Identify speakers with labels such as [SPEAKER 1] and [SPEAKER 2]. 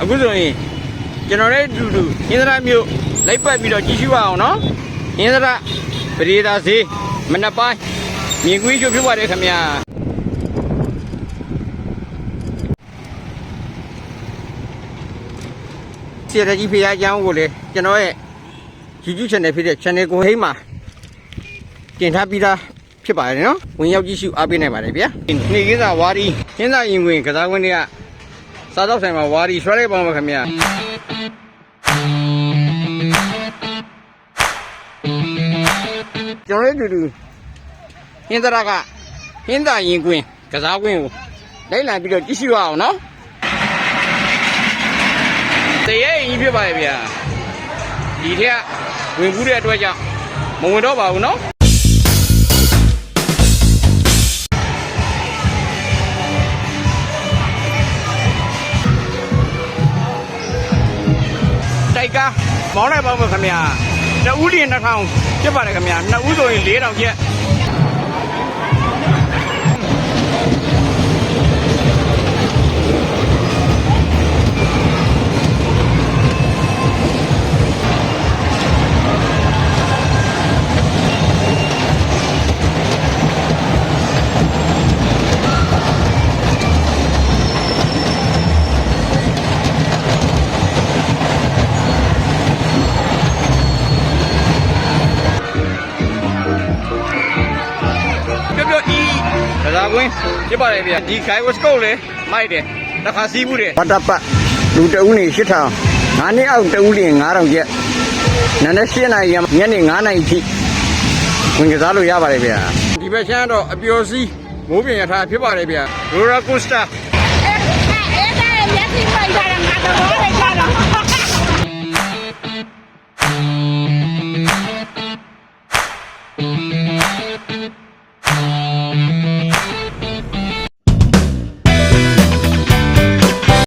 [SPEAKER 1] အခုဆိုရင်ကျွန်တော်လည်းအတူတူအင်းသရမြို့လိုက်ပတ်ပြီးတော့ကြည့်ရှုရအောင်နော်အင်းသရပရိဒါဈေးမနက်ပိုင်းမြင်ကွင်းချိုဖြစ်ပါတယ်ခင်ဗျာစီရကြီးဖေးအကြောင်းကိုလေကျွန်တော်ရဲ့ YouTube channel ဖြစ်တဲ့ channel ကိုဟိမ်းမှာတင်ထားပြီးသားဖြစ်ပါတယ်နော်ဝင်ရောက်ကြည့်ရှုအားပေးနိုင်ပါတယ်ဗျာနေကင်းစာဝါရီကင်းစာရင်ဝင်ကစားကွင်းတွေက စားတော့ဆိုင်မှာဝါရီရွှဲလိုက်ပါမယ်ခင်ဗျာကျွန်တော်တို့အတူတူဟင်းသရကဟင်းသာရင်ကွင်းကစားကွင်းကိုလိုက်လံပြီးတော့ကြည့်ရှုရအောင်နော်တရေရင်ကြီးဖြစ်ပါရဲ့ဗျာဒီထက်ဝင်ဘူးတဲ့အတွက်ကြောင့်မဝင်တော့ပါဘူးเလိုက်ကားမောင်းလိုက်ပါဦးခင်ဗျာနှစ်ဦးလျင်2000ဖြစ်ပါတယ်ခင်ဗျာနှစ်ဦးဆိုရင်4000ကျပ် ကွင်းဖြစ်ပါတယ်ဗျာဒီဂိုင်ဝစကုတ်လေမိုက်တယ်တခါစီးမှုတယ်ဘာတပတ်လူတဦးနေ၈ထောင်ငါးနှစ်အောက်တဦးနေ9000ကျက်နနက်၈နာရီညနေ9နာရီထိဝင်ကစားလို့ရပါတယ်ဗျာဒီဘက်ရှမ်းတော့အပျော်စီးမိုးပြင်ရထားဖြစ်ပါတယ်ဗျာရိုလာကိုစတာ
[SPEAKER 2] အဲ့ဒါမျက်စိမှိုက်တာငါတော့ရကြတော့ thank you